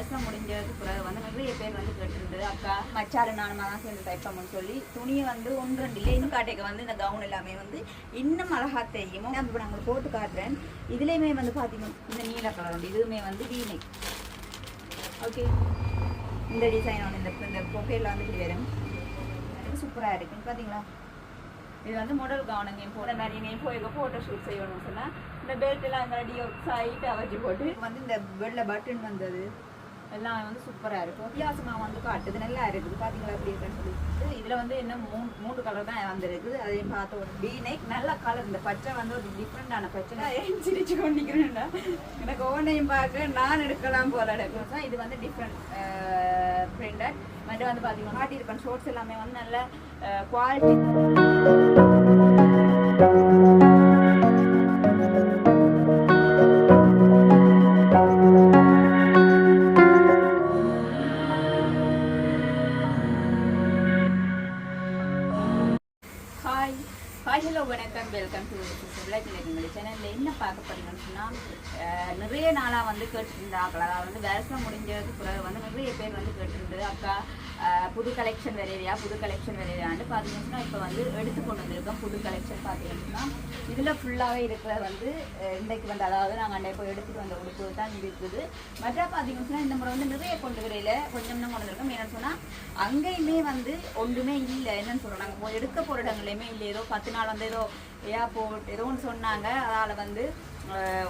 வருஷம் முடிஞ்சதுக்கு பிறகு வந்து நிறைய பேர் வந்து கேட்டிருந்தது அக்கா மச்சாரு நானுமா தான் சேர்ந்து தைப்போம்னு சொல்லி. துணியை வந்து ஒன்று ரெண்டு இல்லை இன்னும் காட்டைக்கு வந்து இந்த கவுன் எல்லாமே வந்து இன்னும் அழகா தெரியும். இப்போ நாங்கள் போட்டு காட்டுறேன். இதுலேயுமே வந்து பார்த்தீங்கன்னா இந்த நீல கலர் உண்டு. இதுவுமே வந்து வீணை ஓகே இந்த டிசைன் ஒன்று இந்த இந்த பொக்கையில் வந்து இப்படி வரும். சூப்பராக இருக்குன்னு பார்த்தீங்களா இது வந்து மாடல் கவுன் எங்கேயும் போட மாதிரி எங்கேயும் போய் ஃபோட்டோ ஷூட் செய்யணும்னு சொன்னால் இந்த பெல்ட் எல்லாம் இந்த ரெடி சைட்டாக போட்டு வந்து இந்த வெள்ளை பட்டன் வந்தது. எல்லாம் வந்து சூப்பராக இருக்கும். வித்தியாசமாக வந்து காட்டுது. நல்லா இருக்குது. பார்த்தீங்களா அப்படின்னு இருக்குன்னு சொல்லி இதில் வந்து என்ன மூணு மூணு கலர் தான் வந்திருக்குது. அதையும் பார்த்த ஒரு பீனைக் நல்ல கலர் இந்த பச்சை வந்து ஒரு டிஃப்ரெண்டான பச்சை. நான் சிரிச்சு கொண்டிருக்கிறேன்டா. எனக்கு ஓனையும் பார்க்க நான் எடுக்கலாம் போல இருக்கும் இது வந்து டிஃப்ரெண்ட் பிரிண்டட் மட்டும் வந்து பார்த்தீங்கன்னா காட்டியிருப்பேன் ஷோர்ட்ஸ் எல்லாமே வந்து நல்ல குவாலிட்டி இப்போ வந்து எடுத்து கொண்டு வந்திருக்கோம் புது கலெக்ஷன் பார்த்தீங்கன்னா. இதில் ஃபுல்லாகவே இருக்கிற வந்து இன்றைக்கு வந்து அதாவது நாங்கள் அண்டை போய் எடுத்துகிட்டு வந்த உடுப்பு தான் இருக்குது. மற்ற பார்த்தீங்கன்னா இந்த முறை வந்து நிறைய கொண்டு வரையில் கொஞ்சம் தான் கொண்டு வந்திருக்கோம். என்னன்னு சொன்னால் அங்கேயுமே வந்து ஒன்றுமே இல்லை. என்னன்னு சொல்கிறோம் நாங்கள் போய் எடுக்க போகிற இடங்களையுமே இல்லை. ஏதோ பத்து நாள் வந்து ஏதோ ஏர்போர்ட் ஏதோ ஒன்று சொன்னாங்க. அதால் வந்து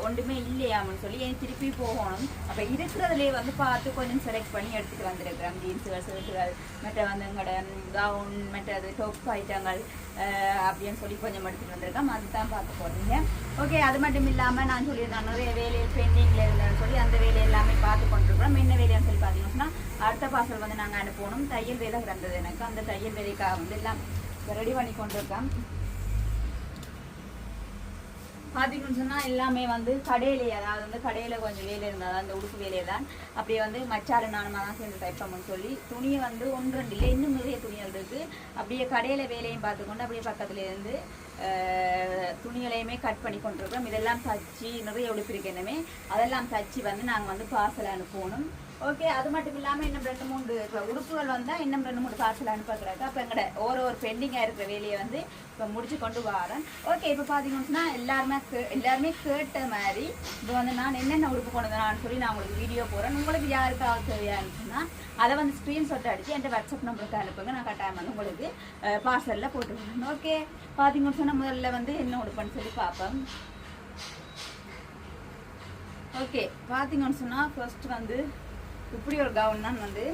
ஒன்றுமே இல்லையாமன்னு சொல்லி ஏன் திருப்பி போகணும்? அப்போ இருக்கிறதுலேயே வந்து பார்த்து கொஞ்சம் செலக்ட் பண்ணி எடுத்துகிட்டு வந்துருக்கிறேன். ஜீன்ஸுகள் ஷர்ட்டுகள் மற்ற வந்து எங்களோட கவுன் மற்றது டொப் ஐட்டங்கள் அப்படின்னு சொல்லி கொஞ்சம் எடுத்துகிட்டு வந்திருக்கேன். அதுதான் பார்க்க போகிறீங்க ஓகே அது மட்டும் இல்லாமல் நான் சொல்லியிருந்தேன் நிறைய வேலையில் பெண்டிங்கில் இருந்தேன்னு சொல்லி அந்த வேலை எல்லாமே பார்த்து கொண்டிருக்கிறோம். என்ன வேலைன்னு சொல்லி பார்த்தீங்கன்னா அடுத்த பார்சல் வந்து நாங்கள் அனுப்பணும். தையல் வேலை கிடந்தது எனக்கு. அந்த தையல் வேலைக்காக வந்து எல்லாம் ரெடி பண்ணி கொண்டிருக்கேன். பார்த்தீங்கன்னு சொன்னால் எல்லாமே வந்து கடையிலேயே அதாவது வந்து கடையில் கொஞ்சம் வேலை இருந்தால் அந்த உடுப்பு வேலையை தான் அப்படியே வந்து மச்சாரு நானுமா தான் சேர்ந்து தைப்போம்னு சொல்லி துணியை வந்து ஒன்று ரெண்டு இல்லை இன்னும் நிறைய துணிகள் இருக்குது அப்படியே கடையில் வேலையும் பார்த்துக்கொண்டு அப்படியே பக்கத்துல இருந்து துணிகளையுமே கட் பண்ணி கொண்டிருக்கிறோம். இதெல்லாம் தச்சு நிறைய உடுப்பு இருக்கு என்னமே அதெல்லாம் தச்சு வந்து நாங்கள் வந்து பார்சல் அனுப்பணும் ஓகே அது மட்டும் இல்லாமல் இன்னும் ரெண்டு மூணு இப்போ உடுப்புகள் வந்தால் இன்னும் ரெண்டு மூணு பார்சல் அனுப்புகிறாங்க அப்போ எங்கட ஒரு ஒரு பெண்டிங்காக இருக்கிற வேலையை வந்து இப்போ முடிச்சு கொண்டு வரேன். ஓகே இப்போ பார்த்தீங்கன்னா எல்லாருமே கே எல்லாருமே கேட்ட மாதிரி இப்போ வந்து நான் என்னென்ன உடுப்பு கொண்டு வந்தேன்னு சொல்லி நான் உங்களுக்கு வீடியோ போடுறேன். உங்களுக்கு யாருக்காக தேவையானுச்சுன்னா அதை வந்து ஸ்க்ரீன்ஷாட் அடித்து என் வாட்ஸ்அப் நம்பருக்கு அனுப்புங்க. நான் கட்டாயம் வந்து உங்களுக்கு பார்சலில் போட்டுருவேன் ஓகே பார்த்தீங்கன்னு சொன்னால் முதல்ல வந்து என்ன உடுப்புன்னு சொல்லி பார்ப்பேன் ஓகே பார்த்தீங்கன்னு சொன்னால் ஃபர்ஸ்ட் வந்து இப்படி ஒரு கவுன் தான் வந்து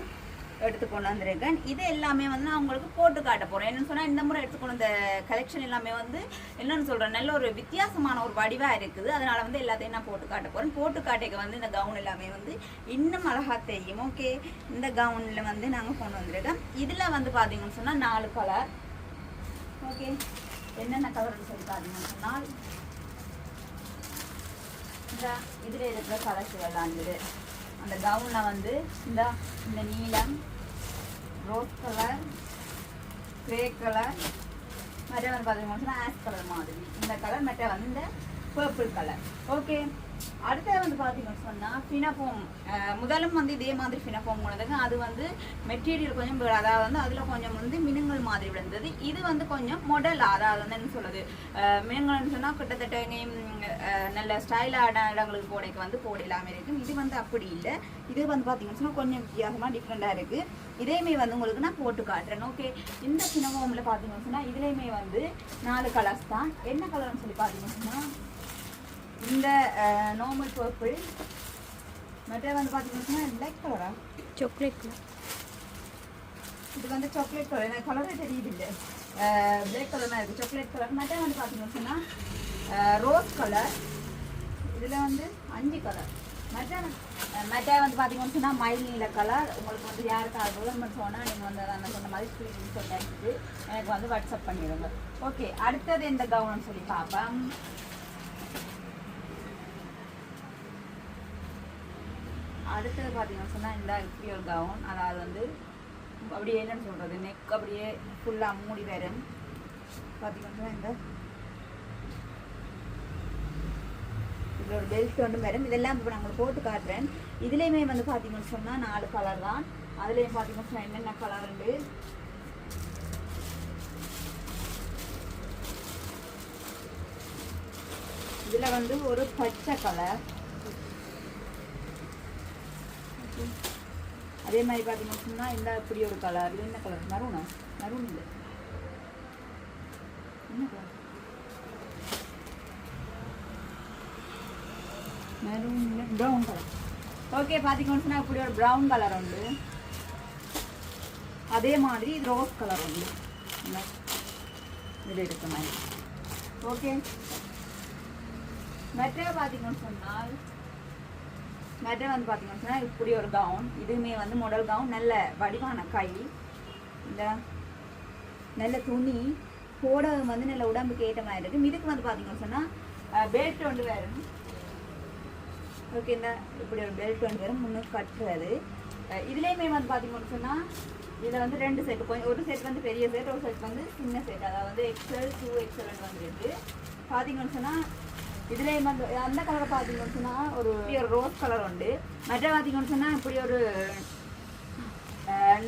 எடுத்து கொண்டு வந்திருக்கேன். இது எல்லாமே வந்து நான் உங்களுக்கு போட்டு காட்ட போகிறேன் என்னன்னு சொன்னால் இந்த முறை எடுத்துக்கொண்டு இந்த கலெக்ஷன் எல்லாமே வந்து என்னென்னு சொல்கிறேன் நல்ல ஒரு வித்தியாசமான ஒரு வடிவாக இருக்குது. அதனால் வந்து எல்லாத்தையும் நான் போட்டு காட்ட போகிறேன் போட்டு காட்டைக்கு வந்து இந்த கவுன் எல்லாமே வந்து இன்னும் அழகாக தெரியும். ஓகே இந்த கவுனில் வந்து நாங்கள் கொண்டு வந்திருக்கோம். இதில் வந்து பார்த்தீங்கன்னு சொன்னால் நாலு கலர் ஓகே என்னென்ன கலர்னு சொல்லி பார்த்தீங்கன்னு சொன்னால் இந்த இதில் இருக்கிற கலர்ஸுகள் இது அந்த கவுனில் வந்து இந்த இந்த நீலம் ரோஸ் கலர் கிரே கலர் மற்ற வந்து பார்த்தீங்கன்னா ஆஷ் கலர் மாதிரி. இந்த கலர் மற்ற வந்து இந்த பர்பிள் கலர் ஓகே அடுத்தது வந்து பார்த்தீங்கன்னு சொன்னால் ஃபினாஃபோம் முதலும் வந்து இதே மாதிரி ஃபினஃபோம் கொண்டதுங்க அது வந்து மெட்டீரியல் கொஞ்சம் அதாவது வந்து அதில் கொஞ்சம் வந்து மினுங்கல் மாதிரி விழுந்தது. இது வந்து கொஞ்சம் மொடல் அதாவது வந்து என்ன சொல்லுது மினுங்கள்னு சொன்னால் கிட்டத்தட்ட எங்கேயும் நல்ல ஸ்டைலான இடங்களுக்கு போடைக்கு வந்து போடலாமே இருக்கும் இது வந்து அப்படி இல்லை. இது வந்து பார்த்தீங்கன்னு சொன்னால் கொஞ்சம் வித்தியாசமாக டிஃப்ரெண்ட்டாக இருக்குது இதேமே வந்து உங்களுக்கு நான் போட்டு காட்டுறேன். ஓகே இந்த ஃபினாஃபோமில் பார்த்தீங்கன்னு சொன்னால் இதுலேயுமே வந்து நாலு கலர்ஸ் தான். என்ன கலர்னு சொல்லி பார்த்தீங்கன்னு சொன்னால் இந்த நார்மல் பர்பிள் மற்ற வந்து பார்த்தீங்கன்னா பிளாக் கலரா சாக்லேட் இது வந்து சாக்லேட் கலர் எனக்கு கலரே தெரியுது இல்லை பிளாக் கலர் தான் இருக்குது சாக்லேட் கலர் மற்ற வந்து பார்த்தீங்கன்னு ரோஸ் கலர் இதில் வந்து அஞ்சு கலர் மற்ற மற்ற வந்து பார்த்தீங்கன்னு சொன்னால் மயில் நீல கலர் உங்களுக்கு வந்து யாருக்காவது கவர்மெண்ட் சொன்னால் நீங்கள் வந்து நான் சொன்ன மாதிரி ஸ்க்ரீன் அனுப்பிட்டு எனக்கு வந்து வாட்ஸ்அப் பண்ணிடுங்க. ஓகே அடுத்தது எந்த கவனம் சொல்லி பார்ப்பேன் அடுத்தது பார்த்தீங்கன்னா சொன்னால் இந்த இப்படி ஒரு கவுன் அதாவது வந்து அப்படியே என்னன்னு சொல்கிறது நெக் அப்படியே ஃபுல்லாக மூடி வரும் பார்த்தீங்கன்னா இந்த இதோட பெல்ட் ஒன்று வரும் இதெல்லாம் இப்போ நாங்கள் போட்டு காட்டுறேன். இதுலேயுமே வந்து பார்த்தீங்கன்னு சொன்னால் நாலு கலர் தான். அதுலேயும் பார்த்தீங்கன்னு சொன்னால் என்னென்ன கலர் உண்டு? இதில் வந்து ஒரு பச்சை கலர் அதே மாதிரி பார்த்தீங்கன்னு சொன்னால் இந்த இப்படி ஒரு கலர் இது என்ன கலர் மரூனா மரூன் இல்லை. என்ன கலர் மெரூன் இல்லை ப்ரௌன் கலர் ஓகே பார்த்தீங்கன்னு சொன்னால் இப்படி ஒரு ப்ரௌன் கலர் உண்டு. அதே மாதிரி இது ரோஸ் கலர் உண்டு. இது இருக்க மாதிரி. ஓகே மெட்ரோ பார்த்தீங்கன்னு சொன்னால் மெட்டர் வந்து பார்த்தீங்கன்னு சொன்னால் இப்படி ஒரு கவுன் இதுவுமே வந்து மொடல் கவுன் நல்ல வடிவான கை இந்த நல்ல துணி போடவும் வந்து நல்ல உடம்புக்கு ஏற்ற மாதிரி இருக்குது இதுக்கு வந்து பார்த்தீங்கன்னு சொன்னால் பெல்ட் ஒன்று வரும் ஓகே இந்த இப்படி ஒரு பெல்ட் ஒன்று வரும் முன்னுக்கு கட்டுறது. இதுலேயுமே வந்து பார்த்தீங்கன்னு சொன்னால் இதில் வந்து ரெண்டு செட் கொஞ்சம் ஒரு செட் வந்து பெரிய செட் ஒரு செட் வந்து சின்ன செட் அதாவது எக்ஸல் டூ எக்ஸல் வந்துருக்கு பார்த்தீங்கன்னு சொன்னால் இதுலேயும் வந்து அந்த கலரை பார்த்தீங்கன்னு சொன்னால் ஒரு ஒரு ரோஸ் கலர் உண்டு. மற்ற பார்த்தீங்கன்னு சொன்னால் இப்படி ஒரு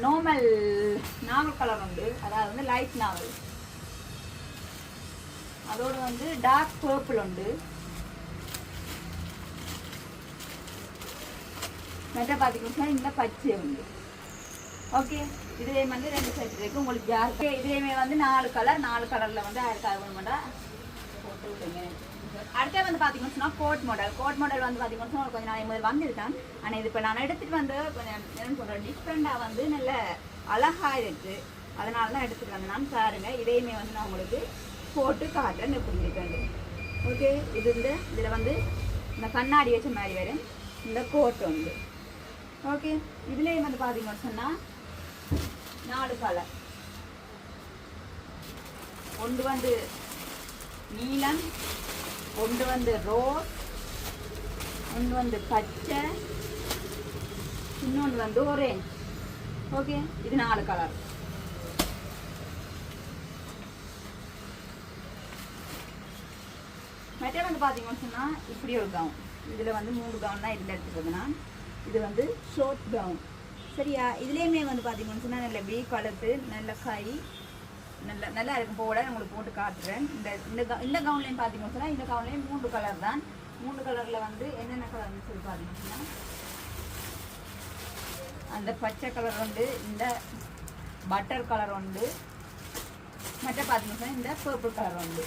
நார்மல் நாவல் கலர் உண்டு. அதாவது வந்து லைட் நாவல். அதோடு வந்து டார்க் பர்பிள் உண்டு. மற்ற பார்த்தீங்கன்னா இந்த பச்சை உண்டு. ஓகே இதுலேயே வந்து ரெண்டு செட் இருக்கு. உங்களுக்கு யாருக்கு இதுலேயுமே வந்து நாலு கலர் நாலு கலரில் வந்து ஆயிரத்தி அறுபது மாடல் போட்டு விடுங்க. அடுத்தது வந்து பார்த்தீங்கன்னு சொன்னால் கோட் மாடல் கோட் மாடல் வந்து பார்த்தீங்கன்னு சொன்னால் கொஞ்சம் நாள் முதல் வந்திருக்கேன். ஆனால் இது இப்போ நான் எடுத்துகிட்டு வந்து கொஞ்சம் என்னென்னு சொல்கிறேன் டிஃப்ரெண்ட்டாக வந்து நல்ல அழகாக இருக்குது அதனால தான் எடுத்துகிட்டு வந்தேன். நான் பாருங்க இதையுமே வந்து நான் உங்களுக்கு போட்டு காட்டுறேன். எப்படி இருக்காது ஓகே இது இந்த இதில் வந்து இந்த கண்ணாடி வச்ச மாதிரி வரும் இந்த கோட் வந்து. ஓகே இதுலேயும் வந்து பார்த்தீங்கன்னு சொன்னால் நாலு கலர் ஒன்று வந்து நீலம் ஒன்று வந்து ரோஸ் ஒன்று வந்து பச்சை இன்னொன்று வந்து ஓரேஞ்ச் ஓகே இது நாலு கலர் மெட்டர் வந்து பார்த்தீங்கன்னு சொன்னால் இப்படி ஒரு கவுன் இதில் வந்து மூணு கவுன் தான் இதில் எடுத்துக்கிறது நான். இது வந்து ஷோர்ட் கவுன் சரியா? இதுலேயுமே வந்து பார்த்தீங்கன்னு சொன்னால் நல்ல பீ கலத்து நல்ல கை நல்ல நல்லா இருக்கும். போட உங்களுக்கு போட்டு காட்டுறேன். இந்த இந்த இந்த கவுன்லேயும் பார்த்தீங்கன்னு சொன்னால் இந்த கவுன்லேயும் மூன்று கலர் தான். மூணு கலரில் வந்து என்னென்ன கலர்னு சொல்லி பார்த்தீங்கன்னா அந்த பச்சை கலர் உண்டு இந்த பட்டர் கலர் உண்டு மற்ற பார்த்தீங்கன்னா இந்த பர்பிள் கலர் உண்டு.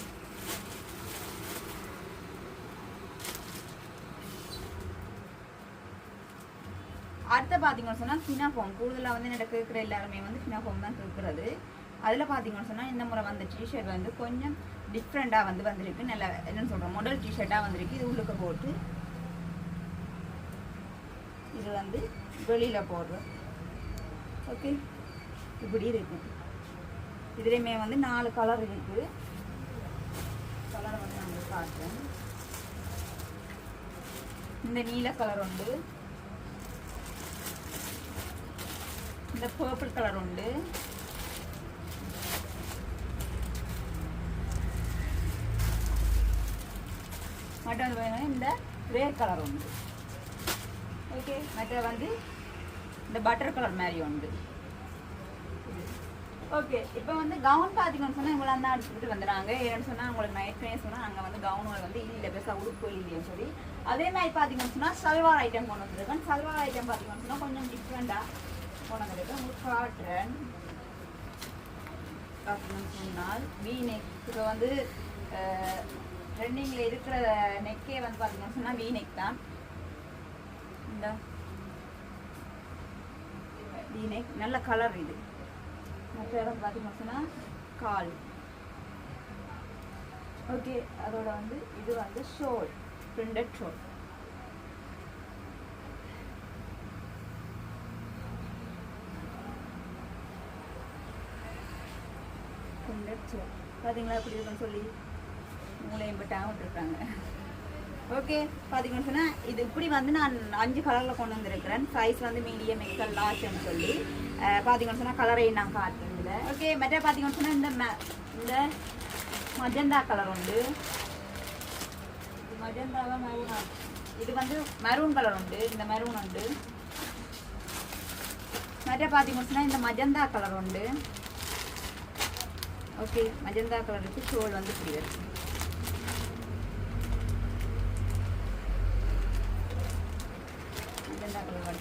அடுத்த பார்த்தீங்கன்னு சொன்னால் ஃபினாஃபார்ம் கூடுதலாக வந்து என்னோட கேட்குற எல்லாருமே வந்து ஃபினாஃபார்ம் தான் கேட்குறது. அதில் பார்த்தீங்கன்னு சொன்னால் இந்த முறை வந்த டிஷர்ட் வந்து கொஞ்சம் டிஃப்ரெண்ட்டாக வந்து வந்திருக்கு. நல்ல என்னென்னு சொல்கிறோம் மாடல் டிஷர்ட்டாக வந்திருக்கு. இது உள்ளுக்க போட்டு இது வந்து வெளியில் போடுறோம் ஓகே இப்படி இருக்கு. இதுலேயுமே வந்து நாலு கலர் இருக்குது கலரை வந்து நான் காட்டுறேன். இந்த நீல கலர் உண்டு. இந்த பர்பிள் கலர் உண்டு. மற்றது வந்து இந்த வேர் கலர் உண்டு. ஓகே மற்ற வந்து இந்த பட்டர் கலர் மாதிரி உண்டு. ஓகே இப்போ வந்து கவுன் பார்த்தீங்கன்னு சொன்னால் இவங்கள தான் எடுத்துக்கிட்டு வந்துடுறாங்க. ஏன்னு சொன்னால் உங்களுக்கு நான் ஏற்கனவே சொன்னால் அங்கே வந்து கவுன்கள் வந்து இல்லை பெருசாக உடுப்பு இல்லைன்னு சொல்லி. அதே மாதிரி பார்த்தீங்கன்னு சொன்னால் சல்வார் ஐட்டம் கொண்டு வந்துருக்கேன் சல்வார் ஐட்டம் பார்த்தீங்கன்னு சொன்னால் கொஞ்சம் டிஃப்ரெண்ட்டாக கொண்டு வந்துருக்கேன் உங்களுக்கு காட்டுறேன் பார்த்தீங்கன்னு சொன்னால் வீ நெக் இப்போ வந்து ரன்னிங்கில் இருக்கிற நெக்கே வந்து பார்த்தீங்கன்னு சொன்னால் வி நெக் தான். இந்த வி நெக் நல்ல கலர் இது. மற்ற இடம் பார்த்தீங்கன்னு சொன்னால் கால். ஓகே அதோட வந்து இது வந்து ஷோல் பிரிண்டட் ஷோல் பிரிண்டட் ஷோல் பார்த்தீங்களா எப்படி இருக்குன்னு சொல்லி? மூளையும் பட்டாக விட்டுருக்காங்க. ஓகே பார்த்தீங்கன்னு சொன்னால் இது இப்படி வந்து நான் அஞ்சு கலரில் கொண்டு வந்திருக்கிறேன். சைஸ் வந்து மீடியம் எக்ஸல் லார்ஜ்னு சொல்லி. பார்த்தீங்கன்னு சொன்னால் கலரையும் நான் காட்டுறதில்ல ஓகே மற்ற பார்த்தீங்கன்னு சொன்னால் இந்த ம இந்த மஜந்தா கலர் உண்டு. மஜந்தாவா மெரூனா இது வந்து மெரூன் கலர் உண்டு. இந்த மெரூன் உண்டு. மற்ற பார்த்தீங்கன்னா இந்த மஜந்தா கலர் உண்டு. ஓகே மஜந்தா கலருக்கு ஷோல் வந்து இப்படி வருது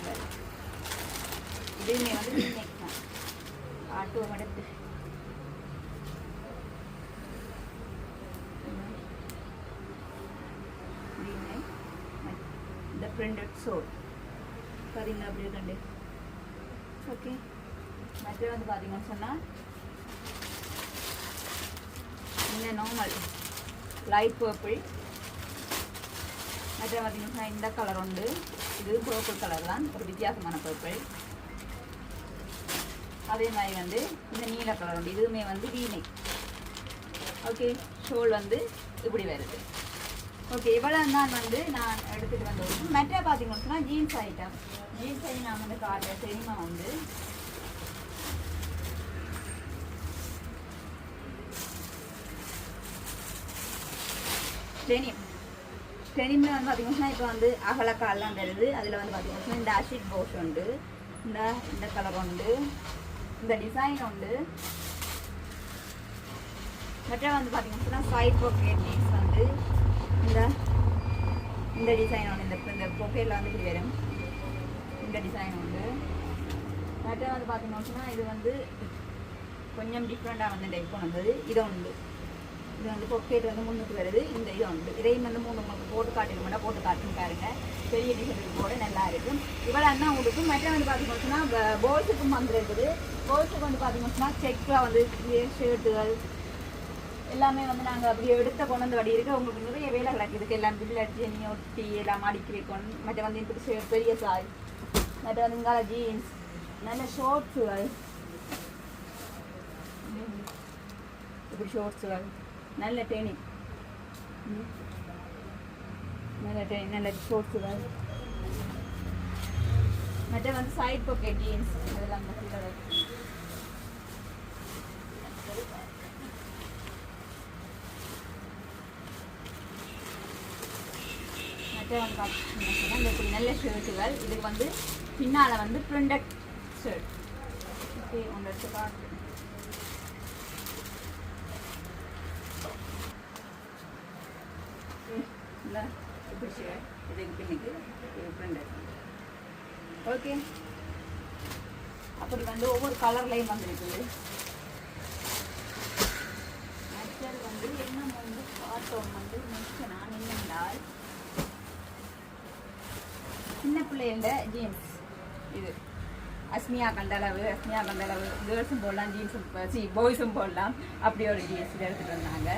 மஜந்தா கலர் வரல இதுவுமே வந்து வீநெக் தான் ஆட்டோ மடத்து இந்த பிரிண்டட் சோல் சரிங்களா அப்படி இருக்கண்டு ஓகே மற்ற வந்து பார்த்தீங்கன்னு சொன்னால் இந்த நார்மல் லைட் பர்பிள் மற்ற பார்த்தீங்கன்னா இந்த கலர் உண்டு இது புரோப்பு கலர் தான். ஒரு வித்தியாசமான பொருட்கள் அதே மாதிரி வந்து இந்த நீல கலர் உண்டு இதுவுமே வந்து வீணை. ஓகே ஷோல் வந்து இப்படி வருது. ஓகே இவ்வளோ தான் வந்து நான் எடுத்துகிட்டு வந்து மெட்ரா பார்த்தீங்கன்னா ஜீன்ஸ் ஐட்டம் ஜீன்ஸ் ஐட்டம் நான் வந்து காட்டுறேன். தெரியுமா வந்து? டெனிம் டெனிமில் வந்து பார்த்தீங்கன்னா இப்போ வந்து அகலக்கால்லாம் வருது அதில் வந்து பார்த்தீங்கன்னா இந்த அஷிட் போஷ் உண்டு இந்த இந்த கலர் உண்டு இந்த டிசைன் உண்டு மற்ற வந்து பார்த்திங்கன்னா சைட் பாக்கெட் பீஸ் வந்து இந்த இந்த டிசைன் ஒன்று இந்த இந்த பொக்கெட்டில் வந்து இப்படி வரும் இந்த டிசைன் உண்டு மற்ற வந்து பார்த்திங்கன்னா இது வந்து கொஞ்சம் டிஃப்ரெண்ட்டாக வந்து டைப் கொண்டு வந்தது இது உண்டு இது வந்து பொக்கெட் வந்து முன்னுக்கு வருது. இந்த இது உண்டு. இதையும் வந்து மூணு உங்களுக்கு போட்டு காட்டிருக்கோம்னா போட்டு காட்டுன்னு பாருங்க. பெரிய நிகழ்வு போட நல்லா இருக்கும். இவ்வளோ தான் உங்களுக்கு மற்ற வந்து பார்த்தீங்கன்னா பாய்ஸுக்கும் வந்து இருக்குது. பாய்ஸுக்கு வந்து பார்த்தீங்கன்னா செக்கில் வந்து ஷர்ட்டுகள் எல்லாமே வந்து நாங்கள் அப்படியே எடுத்த கொண்டு வந்து வடி இருக்குது உங்களுக்கு நிறைய வேலை கிடக்குதுக்கு எல்லாம் பில் அடிச்சு நீ ஒட்டி எல்லாம் அடிக்கி வைக்கணும். மற்ற வந்து இப்படி பெரிய சாய் மற்ற வந்து இங்கால ஜீன்ஸ் நல்ல ஷோர்ட்ஸுகள் இப்படி ஷோர்ட்ஸுகள் நல்ல டேனி நல்ல டேனி நல்ல ஷோர்ட்ஸ் வேறு மற்ற வந்து சைட் பாக்கெட் ஜீன்ஸ் அதெல்லாம் கலர் மற்ற நல்ல ஷர்ட்டுகள் இதுக்கு வந்து பின்னால் வந்து பிரிண்டட் ஷர்ட் ஓகே ஒன்று எடுத்து காட்டு இல்லை பின்னுக்கு ஓகே அப்படி வந்து ஒவ்வொரு கலர்லையும் வந்துருக்குது மற்றது வந்து என்ன வந்து பார்த்தோம் வந்து நெக்ஸ்ட் நான் என்னென்றால் சின்ன பிள்ளைகள ஜீன்ஸ் இது அஸ்மியா கண்டளவு அஸ்மியா கண்டளவு கேர்ள்ஸும் போடலாம் ஜீன்ஸும் சி பாய்ஸும் போடலாம் அப்படி ஒரு ஜீன்ஸ் எடுத்துகிட்டு வந்தாங்க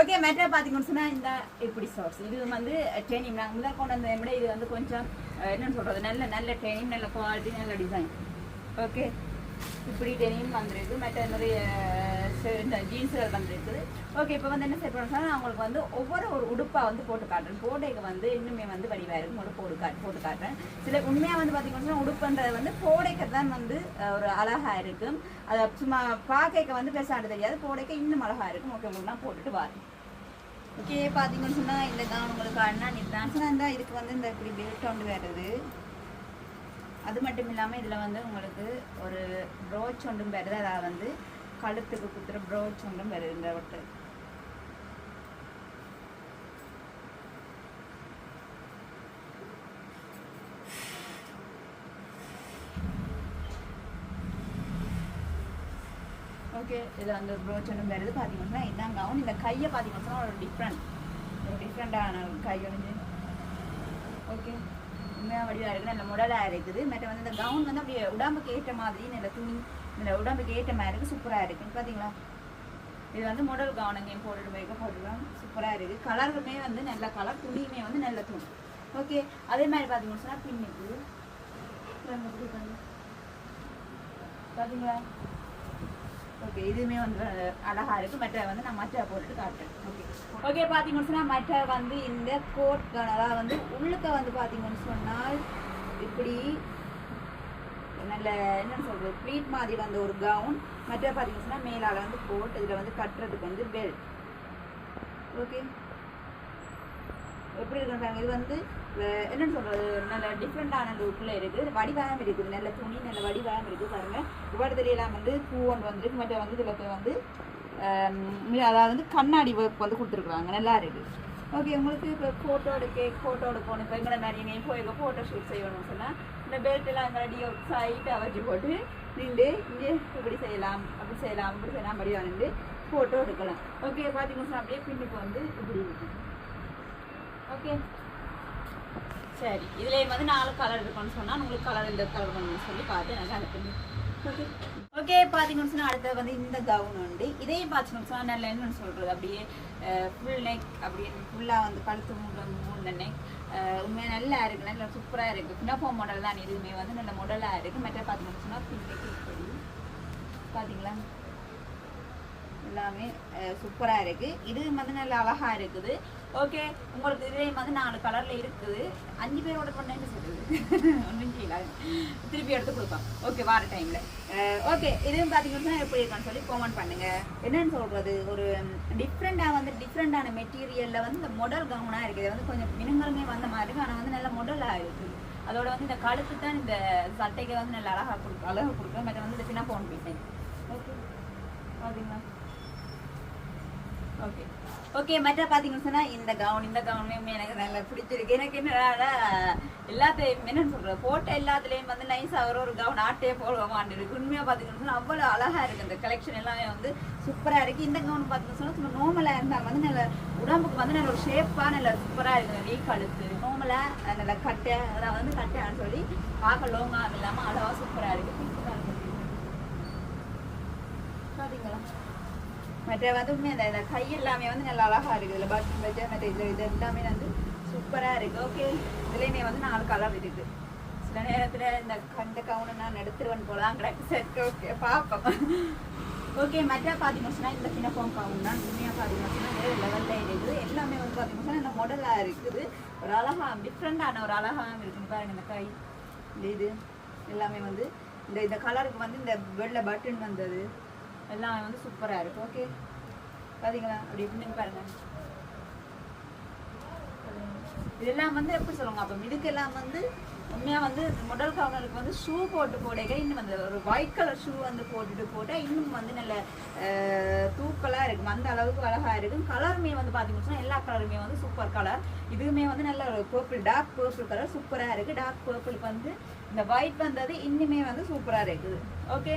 ஓகே மெட்ரா பார்த்தீங்கன்னு சொன்னால் இந்த இப்படி சோர்ஸ் இது வந்து ட்ரெயினிங் நாங்கள் முதல் கொண்டு வந்த விட இது வந்து கொஞ்சம் என்னென்னு சொல்கிறது நல்ல நல்ல டெனிம் நல்ல குவாலிட்டி நல்ல டிசைன் ஓகே இப்படி டெனிம் வந்துருக்கு. மற்ற நிறைய இந்த ஜீன்ஸுகள் வந்திருக்குது ஓகே இப்போ வந்து என்ன செட் போகிறோம்னா அவங்களுக்கு வந்து ஒவ்வொரு ஒரு உடுப்பாக வந்து போட்டு காட்டுறேன். போடைக்கு வந்து இன்னுமே வந்து வடிவாக இருக்கும் போட்டு போட்டு காட்டு போட்டு காட்டுறேன். சில உண்மையாக வந்து பார்த்தீங்கன்னா உடுப்புன்றது வந்து போடைக்கு தான் வந்து ஒரு அழகாக இருக்கும் அதை சும்மா பார்க்க வந்து பெருசாக தெரியாது. போடைக்க இன்னும் அழகாக இருக்கும் ஓகே உங்களுக்கு நான் போட்டுட்டு வரேன். ஓகே பார்த்தீங்கன்னு சொன்னால் இந்த தான் உங்களுக்கு அண்ணா இதுதான் சொன்னால் இதுக்கு வந்து இந்த இப்படி பெல்ட் ஒன்று வருது அது மட்டும் இல்லாமல் இதில் வந்து உங்களுக்கு ஒரு ப்ரோச் ஒன்றும் வருது அதாவது வந்து கழுத்துக்கு குத்துற ப்ரோச் ஒன்றும் வருது இந்த ஒட்டு ஓகே இது அந்த ப்ரோச்சனும் வருது பார்த்தீங்கன்னா இதான் கவுன் இந்த கையை பார்த்தீங்கன்னா ஒரு டிஃப்ரெண்ட் ஒரு டிஃப்ரெண்ட்டான கை வந்து. ஓகே உண்மையாக வடிவாக இருக்குது. நல்ல முடலாக இருக்குது. மற்ற வந்து இந்த கவுன் வந்து அப்படியே உடம்புக்கு ஏற்ற மாதிரி நல்ல துணி நல்ல உடம்புக்கு ஏற்ற மாதிரி இருக்குது. சூப்பராக இருக்குது. பார்த்தீங்களா இது வந்து முடல் கவுன் எங்கேயும் போட்டுட்டு போய்க்க போட்டுக்கலாம் சூப்பராக இருக்குது. கலருமே வந்து நல்ல கலர் துணியுமே வந்து நல்ல துணி. ஓகே அதே மாதிரி பார்த்தீங்கன்னு சொன்னால் பின்னுக்கு. பார்த்தீங்களா ஓகே இதுவுமே வந்து அழகா இருக்கு. மற்ற வந்து நான் மற்ற போட்டு காட்டுறேன். ஓகே ஓகே பார்த்தீங்கன்னு சொன்னால் மற்ற வந்து இந்த கோட் அதாவது வந்து உள்ளுக்க வந்து பார்த்தீங்கன்னு சொன்னால் இப்படி நல்ல என்னன்னு சொல்றது ப்ளீட் மாதிரி வந்த ஒரு கவுன் மற்ற சொன்னால் மேலால வந்து கோட் இதில் வந்து கட்டுறதுக்கு வந்து பெல்ட் ஓகே எப்படி இருக்குன்னு பாருங்க. இது வந்து என்னன்னு சொல்றது? நல்ல டிஃப்ரெண்டான லுக்கில் இருக்குது வடிவாயம் இருக்குது நல்ல துணி நல்ல வடிவாயம் இருக்குது பாருங்க. இவ்வாறு எல்லாம் வந்து பூ ஒன்று வந்துருக்கு மற்ற வந்து இதில் வந்து அதாவது வந்து கண்ணாடி ஒர்க் வந்து கொடுத்துருக்குறாங்க. நல்லா இருக்கு. ஓகே உங்களுக்கு இப்போ ஃபோட்டோ எடுக்க ஃபோட்டோ எடுக்கணும் இப்போ எங்களை நிறைய நீங்கள் போய் ஃபோட்டோ ஷூட் செய்யணும்னு சொன்னால் இந்த பெல்ட்டெல்லாம் எல்லாம் ரெடி சைட்டாக வச்சு போட்டு நின்று இங்கே இப்படி செய்யலாம் அப்படி செய்யலாம் அப்படி செய்யலாம் அப்படி நின்று ஃபோட்டோ எடுக்கலாம். ஓகே பார்த்தீங்கன்னா அப்படியே பின்னுக்கு வந்து இப்படி இருக்கும் ஓகே சரி இதில் வந்து நாலு கலர் இருக்குன்னு சொன்னால் உங்களுக்கு கலர் இந்த கலர் வேணும்னு சொல்லி பார்த்து நல்லா அனுப்புங்க ஓகே ஓகே பார்த்தீங்கன்னு சொன்னால் அடுத்தது வந்து இந்த கவுன் உண்டு. இதையும் பார்த்தீங்கன்னு சொன்னா நல்ல என்னன்னு சொல்கிறது அப்படியே ஃபுல் நெக் அப்படியே ஃபுல்லாக வந்து கழுத்து மூணு மூணு நெக் உண்மையாக நல்லா இருக்கு. நல்ல சூப்பராக இருக்குது பின்னப்போ மாடல் தான். இதுவுமே வந்து நல்ல மாடலாக இருக்குது மற்ற பார்த்தீங்கன்னு ஃபுல் பின்னைக்கு இப்படி பார்த்தீங்களா எல்லாமே சூப்பராக இருக்குது இது வந்து நல்ல அழகாக இருக்குது. ஓகே உங்களுக்கு இதுலேயும் வந்து நாலு கலரில் இருக்குது. அஞ்சு பேர் ஆர்டர் பண்ணேன்னு சொல்லுது ஒன்றும் செய்யலாம் திருப்பி எடுத்து கொடுப்போம். ஓகே வார டைமில் ஓகே இதுவும் பார்த்தீங்கன்னா எப்படி இருக்கான்னு சொல்லி கமெண்ட் பண்ணுங்கள் என்னன்னு சொல்கிறது ஒரு டிஃப்ரெண்ட்டாக வந்து டிஃப்ரெண்ட்டான மெட்டீரியலில் வந்து இந்த மொடல் கவுனாக இருக்குது. இது வந்து கொஞ்சம் மினுங்கருமே வந்த மாதிரி இருக்குது ஆனால் வந்து நல்ல மொடலாக இருக்குது அதோட வந்து இந்த கழுத்து தான் இந்த சட்டைக்கு வந்து நல்ல அழகாக கொடுக்கும் அழகாக கொடுக்கும். மற்ற வந்து இந்த சின்ன ஃபோன் பீஸ் ஓகே. பார்த்தீங்களா ஓகே ஓகே மற்ற பார்த்தீங்கன்னு சொன்னால் இந்த கவுன் இந்த கவுனுமே எனக்கு நல்லா பிடிச்சிருக்கு. எனக்கு என்ன எல்லாத்தையும் என்னன்னு சொல்கிறேன் ஃபோட்டோ எல்லாத்துலேயும் வந்து நைஸாக ஒரு ஒரு கவுன் ஆட்டே போடுவோமான்னு இருக்கு உண்மையாக பார்த்தீங்கன்னு சொன்னால் அவ்வளோ அழகாக இருக்குது இந்த கலெக்ஷன் எல்லாமே வந்து. சூப்பராக இருக்குது இந்த கவுன் பார்த்தீங்கன்னு சொன்னால் சும்மா நோமலாக இருந்தால் வந்து நல்ல உடம்புக்கு வந்து நல்ல ஒரு ஷேப்பாக நல்ல சூப்பராக இருக்குது நீ கழுத்து நோமலாக நல்ல கட்டை அதெல்லாம் வந்து கட்டைன்னு சொல்லி பார்க்க லோங்காக இல்லாமல் அழகாக சூப்பராக இருக்குது பார்த்தீங்களா மற்ற வந்து உண்மையாக இந்த இந்த கை எல்லாமே வந்து நல்லா அழகாக இருக்குது இதில் பட்டன் வச்ச மற்ற இது இது எல்லாமே வந்து சூப்பராக இருக்குது ஓகே இதுலேயுமே வந்து நாலு கலர் இருக்குது சில நேரத்தில் இந்த கண்ட கவுனை நான் போல தான் கிடக்கு சரி ஓகே பார்ப்போம் ஓகே மற்ற பார்த்தீங்கன்னா இந்த பினஃபார்ம் கவுன் தான் உண்மையாக பார்த்தீங்கன்னா வேறு லெவலில் இருக்குது எல்லாமே வந்து பார்த்தீங்கன்னா இந்த மாடலாக இருக்குது ஒரு அழகா டிஃப்ரெண்டான ஒரு அழகாக இருக்குது பாருங்க இந்த கை இந்த இது எல்லாமே வந்து இந்த இந்த கலருக்கு வந்து இந்த வெள்ளை பட்டன் வந்தது எல்லாமே வந்து சூப்பராக இருக்குது ஓகே பாத்தீங்களா? அப்படி இப்படின்னு பாருங்க. இதெல்லாம் வந்து எப்படி சொல்லுவாங்க? அப்போ இதுக்கெல்லாம் வந்து உண்மையாக வந்து முதல் கவர்னருக்கு வந்து ஷூ போட்டு போடைக இன்னும் அந்த ஒரு ஒயிட் கலர் ஷூ வந்து போட்டுட்டு போட்டால் இன்னும் வந்து நல்ல தூக்கலாக இருக்கும். அந்த அளவுக்கு அழகாக இருக்கும். கலருமே வந்து பார்த்தீங்கன்னா எல்லா கலருமே வந்து சூப்பர் கலர் இதுவுமே வந்து நல்ல ஒரு பர்பிள் டார்க் பர்பிள் கலர் சூப்பராக இருக்குது டார்க் பர்பிளுக்கு வந்து இந்த ஒயிட் வந்தது இன்னுமே வந்து சூப்பராக இருக்குது. ஓகே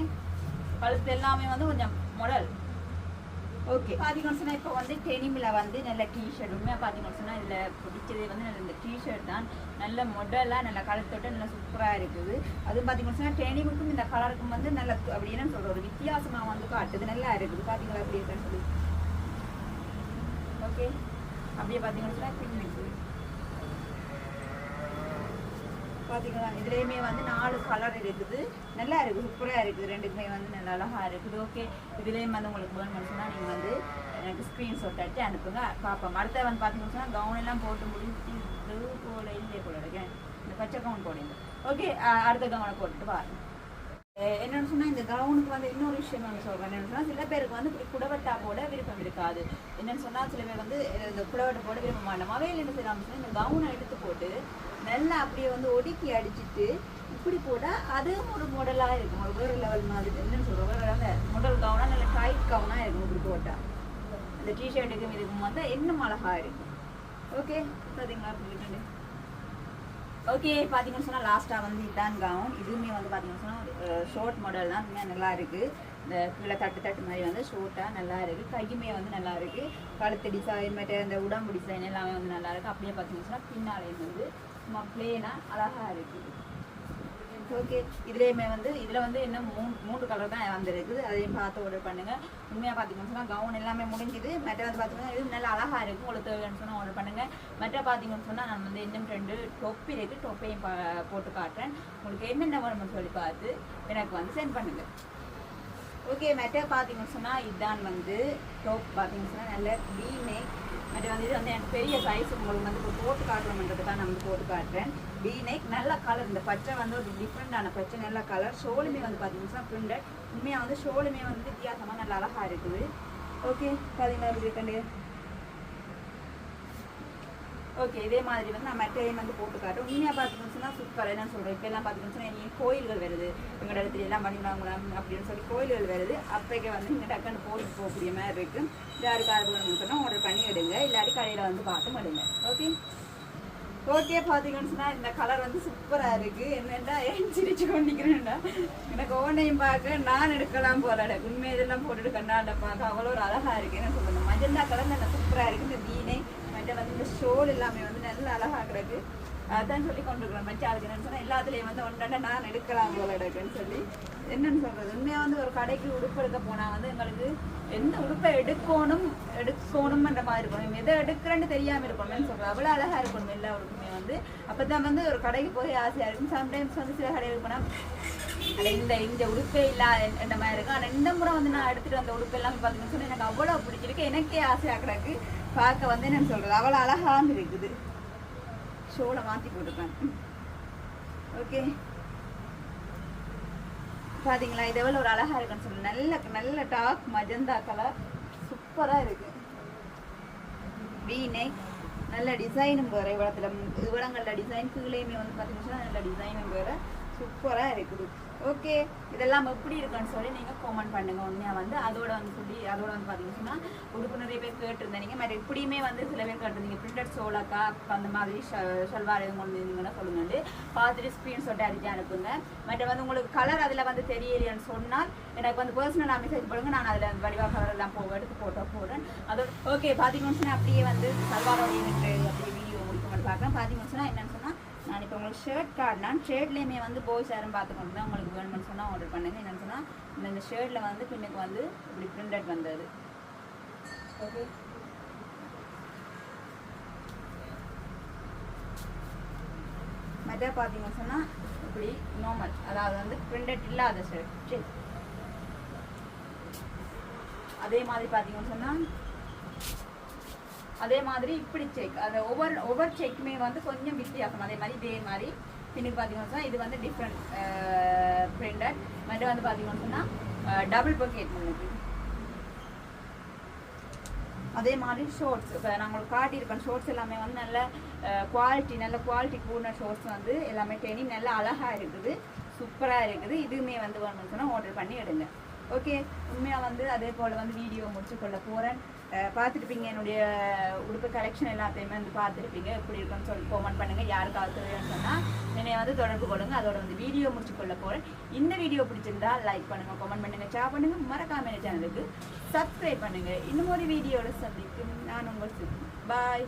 கழுத்து எல்லாமே வந்து கொஞ்சம் முடல். ஓகே பார்த்தீங்கன்னு சொன்னால் இப்போ வந்து டெனிமில் வந்து நல்ல டிஷர்ட் உண்மையாக பார்த்தீங்கன்னு சொன்னால் இதில் பிடிச்சதே வந்து நல்ல இந்த டிஷர்ட் தான். நல்ல மொடலாக நல்ல கலத்தோட்ட நல்ல சூப்பராக இருக்குது. அதுவும் பார்த்தீங்கன்னு சொன்னால் டெனிமுக்கும் இந்த கலருக்கும் வந்து நல்ல அப்படி என்ன சொல்கிற ஒரு வித்தியாசமாக வந்து காட்டுது. நல்லா இருக்குது. பார்த்தீங்களா அப்படி இருக்குன்னு சொல்லி. ஓகே அப்படியே பார்த்தீங்கன்னு சொன்னால் பின்னுக்கு. பார்த்தீங்களா இதுலேயுமே வந்து நாலு கலர் இருக்குது. நல்லா இருக்குது சூப்பராக இருக்குது. ரெண்டுக்குமே வந்து நல்லா அழகாக இருக்குது. ஓகே இதுலேயும் வந்து உங்களுக்கு வேணும்னு சொன்னால் நீங்கள் வந்து எனக்கு ஸ்க்ரீன்ஷாட் எடுத்து அனுப்புங்க. பார்ப்போம் அடுத்த வந்து பார்த்தீங்கன்னு சொன்னால் கவுன் எல்லாம் போட்டு முடிச்சு போல இல்லையே போல இருக்கேன் இந்த பச்சை கவுன் போடுங்க. ஓகே அடுத்த கவுனை போட்டுட்டு பாருங்க என்னென்னு சொன்னால் இந்த கவுனுக்கு வந்து இன்னொரு விஷயம் நான் சொல்கிறேன் என்னன்னு சொன்னால் சில பேருக்கு வந்து இப்படி குடவட்டா போட விருப்பம் இருக்காது. என்னென்னு சொன்னால் சில பேர் வந்து இந்த குடவட்டை போட விருப்பம் மாட்டோம் அவையில் என்ன செய்யலாம் இந்த கவுனை எடுத்து போட்டு நல்லா அப்படியே வந்து ஒடுக்கி அடிச்சிட்டு இப்படி போட்டால் அதுவும் ஒரு மாடலாக இருக்கும். ஒரு வேறு லெவல் மாதிரி என்னன்னு சொல்றோம் அந்த மாடல் கவுனா நல்ல டைட் கவுனாக இருக்கும் இப்படி போட்டால் அந்த டிஷர்ட்டுக்கும் இதுக்கும் வந்தால் இன்னும் அழகாக இருக்கும். ஓகே சரிங்களா புரியுது ஓகே பார்த்தீங்கன்னு சொன்னால் லாஸ்ட்டாக வந்து இதான் கவுன் இதுவுமே வந்து பார்த்தீங்கன்னு சொன்னால் ஷார்ட் மாடல் தான். உண்மையாக நல்லா இருக்குது இந்த கீழே தட்டு தட்டு மாதிரி வந்து ஷோர்ட்டாக நல்லா இருக்குது கையுமே வந்து நல்லா இருக்குது கழுத்து டிசைன் மற்ற இந்த உடம்பு டிசைன் எல்லாமே வந்து நல்லா இருக்குது அப்படியே பார்த்தீங்கன்னு சொன்னால் பின்னாலேயும் வந்து சும்மா பிளேனாக அழகாக இருக்குது ஓகே இதுலேயுமே வந்து இதில் வந்து இன்னும் மூணு மூன்று கலர் தான் வந்துருக்குது. அதையும் பார்த்து ஆர்டர் பண்ணுங்கள் உண்மையாக பார்த்தீங்கன்னு சொன்னால் கவுன் எல்லாமே முடிஞ்சுது. மற்ற வந்து பார்த்தீங்கன்னா இது நல்லா அழகாக இருக்கும் உங்களுக்கு தேவைன்னு சொன்னால் ஆர்டர் பண்ணுங்கள் மற்ற பார்த்தீங்கன்னு சொன்னால் நான் வந்து இன்னும் ரெண்டு டொப்பி இருக்குது டொப்பையும் பா போட்டு காட்டுறேன். உங்களுக்கு என்னென்ன வேணும்னு சொல்லி பார்த்து எனக்கு வந்து சென்ட் பண்ணுங்கள் ஓகே மெட்ட பார்த்தீங்கன்னு சொன்னால் இதுதான் வந்து டோப் பார்த்தீங்கன்னு சொன்னால் நல்ல வீ நெக் அது வந்து இது வந்து எனக்கு பெரிய சைஸ் உங்களுக்கு வந்து இப்போ போட்டு காட்டணுன்றதுக்காக நான் வந்து போட்டு காட்டுறேன். வீநெக் நல்ல கலர் இந்த பச்சை வந்து ஒரு டிஃப்ரெண்டான பச்சை நல்ல கலர் ஷோலுமே வந்து பார்த்தீங்கன்னா பிரிண்டட். உண்மையாக வந்து ஷோலுமே வந்து வித்தியாசமாக நல்லா அழகாக இருக்குது. ஓகே பார்த்தீங்கன்னா இப்படி இருக்கண்டு ஓகே இதே மாதிரி வந்து நான் மெட்டையும் வந்து போட்டு காட்டுறேன் உண்மையாக பார்த்துக்கணுச்சுன்னா சூப்பர் என்ன சொல்கிறேன் இப்போ எல்லாம் பார்த்துக்கணுச்சுன்னா இனி கோயில்கள் வருது. எங்கள் இடத்துல எல்லாம் மணிமங்கலம் அப்படின்னு சொல்லி கோயில்கள் வருது. அப்போக்கே வந்து இங்கே டக்குன்னு போட்டு போகக்கூடிய மாதிரி இருக்குது யாருக்கு சொன்னால் ஆர்டர் பண்ணி எடுங்க. இல்லாட்டி கடையில் வந்து பார்த்து எடுங்க. ஓகே ஓகே பார்த்தீங்கன்னு சொன்னால் இந்த கலர் வந்து சூப்பராக இருக்குது என்னென்னா ஏன் சிரிச்சு கொண்டிருக்கிறேன்டா? எனக்கு ஓனையும் பார்க்க நான் எடுக்கலாம் போல எனக்கு உண்மை இதெல்லாம் போட்டுட்டு கண்ணாட பார்க்க. அவ்வளோ ஒரு அழகாக இருக்குது என்ன சொல்லுங்கள் மஜந்தா கலர் நல்லா சூப்பராக இருக்குது இந்த வீணை வந்து இந்த ஷோல் எல்லாமே வந்து நல்ல அழகாக கிடக்கு அதான் சொல்லி கொண்டிருக்கிறேன் மச்சாளுக்கு என்னன்னு சொன்னால் எல்லாத்துலேயும் வந்து ஒன்றாண்ட நான் எடுக்கலாம் போல எடுக்குன்னு சொல்லி. என்னன்னு சொல்கிறது உண்மையாக வந்து ஒரு கடைக்கு உடுப்பு எடுக்க போனால் வந்து எங்களுக்கு எந்த உடுப்பை எடுக்கணும் எடுக்கணும்ன்ற மாதிரி இருக்கணும் எதை எடுக்கிறேன்னு தெரியாமல் இருக்கணும்னு சொல்கிறேன் அவ்வளோ அழகாக இருக்கணும் எல்லா உடுப்புமே வந்து. அப்போ தான் வந்து ஒரு கடைக்கு போய் ஆசையாக இருக்கும். சம்டைம்ஸ் வந்து சில கடைகளுக்கு போனால் இந்த இந்த உடுப்பே இல்லாத இந்த மாதிரி இருக்கும். ஆனால் இந்த முறை வந்து நான் எடுத்துகிட்டு வந்த உடுப்பெல்லாம் பார்த்தீங்கன்னு சொன்னால் எனக்கு அவ்வளோ பிடிச்சிருக்கு. எனக்கே ஆசையாக கிடக்கு. பார்க்க வந்து என்னன்னு சொல்கிறது அவ்வளோ அழகாக இருக்குது. ஷோவில் மாற்றி போட்டுருக்கேன் ஓகே பார்த்தீங்களா இது எவ்வளோ ஒரு அழகாக இருக்குன்னு சொல்லி நல்ல நல்ல டாக் மஜந்தா கலர் சூப்பராக இருக்கு. வீணை நல்ல டிசைனும் வேறு இவ்வளத்துல இவ்வளங்களில் டிசைன் கீழேயுமே வந்து பார்த்தீங்கன்னா நல்ல டிசைனும் வேறு. சூப்பராக இருக்குது. ஓகே இதெல்லாம் எப்படி இருக்குன்னு சொல்லி நீங்கள் கோமெண்ட் பண்ணுங்கள் உண்மையாக வந்து அதோட வந்து சொல்லி அதோட வந்து பார்த்தீங்கன்னா உடுப்பு நிறைய பேர் கேட்டிருந்தேன் நீங்கள் மற்ற எப்படியுமே வந்து சில பேர் கேட்டிருந்தீங்க. பிரிண்டட் சோலாக்கா அந்த மாதிரி ஷல்வார் எதுவும் கொண்டு வந்தீங்கன்னா சொல்லுங்கள் பார்த்துட்டு ஸ்க்ரீன்ஷாட் அடிச்சு அனுப்புங்க. மற்ற வந்து உங்களுக்கு கலர் அதில் வந்து தெரியலையான்னு சொன்னால் எனக்கு வந்து பர்சனலாக மெசேஜ் பண்ணுங்க நான் அதில் அந்த வடிவா கலர் எல்லாம் போக எடுத்து ஃபோட்டோ போடுறேன். அதோட ஓகே பார்த்தீங்கன்னு சொன்னால் அப்படியே வந்து சல்வாரோடைய அப்படியே வீடியோ முடிக்க மட்டும் பார்க்குறேன். பார்த்தீங்கன்னு சொன்னால் என்னென்னு சொன்னால் நான் இப்போ உங்களுக்கு ஷர்ட் கார்ட்லாம் ஷர்ட்லேயுமே வந்து போய் சேரம் பார்த்துக்கணும் தான் உங்களுக்கு வேணும்னு சொன்னால் ஆர்டர் பண்ணுங்க. என்னென்னு சொன்னால் இந்த இந்த ஷர்ட்டில் வந்து பின்னுக்கு வந்து இப்படி பிரிண்டட் வந்தது. ஓகே மற்ற பார்த்தீங்கன்னு சொன்னால் இப்படி நார்மல் அதாவது வந்து பிரிண்டட் இல்லாத ஷர்ட் சரி. அதே மாதிரி பார்த்தீங்கன்னு சொன்னால் அதே மாதிரி இப்படி செக் அந்த ஒவ்வொரு ஒவ்வொரு செக்குமே வந்து கொஞ்சம் வித்தியாசம் அதே மாதிரி இதே மாதிரி பின்னுக்கு பார்த்தீங்கன்னு இது வந்து டிஃப்ரெண்ட் பிரிண்டட் மட்டும் வந்து பார்த்தீங்கன்னு சொன்னால் டபுள் பக்கெட் முன்னுக்கு அதே மாதிரி ஷோர்ட்ஸ் இப்போ நான் உங்களுக்கு காட்டியிருக்கேன் ஷோர்ட்ஸ் எல்லாமே வந்து நல்ல குவாலிட்டி நல்ல குவாலிட்டி கூடின ஷோர்ட்ஸ் வந்து எல்லாமே டெனி நல்ல அழகாக இருக்குது. சூப்பராக இருக்குது. இதுவுமே வந்து வேணும்னு சொன்னால் ஆர்டர் பண்ணி எடுங்க. ஓகே உண்மையாக வந்து அதே போல் வந்து வீடியோ முடிச்சு கொள்ள போகிறேன் பார்த்துருப்பீங்க. என்னுடைய உடுப்பு கலெக்ஷன் எல்லாத்தையுமே வந்து பார்த்துருப்பீங்க. எப்படி இருக்குன்னு சொல்லி கமெண்ட் பண்ணுங்கள் யாருக்காவது தேவைன்னு சொன்னால் என்னை வந்து தொடர்பு கொள்ளுங்கள் அதோட வந்து வீடியோ முடிச்சு கொள்ள போகிறேன் இந்த வீடியோ பிடிச்சிருந்தா லைக் பண்ணுங்கள் கமெண்ட் பண்ணுங்கள் ஷேர் பண்ணுங்கள் மறக்காம என்ன சேனலுக்கு சப்ஸ்கிரைப் பண்ணுங்கள் இன்னும் ஒரு வீடியோவில் சந்திக்கும். நான் உங்கள் பாய்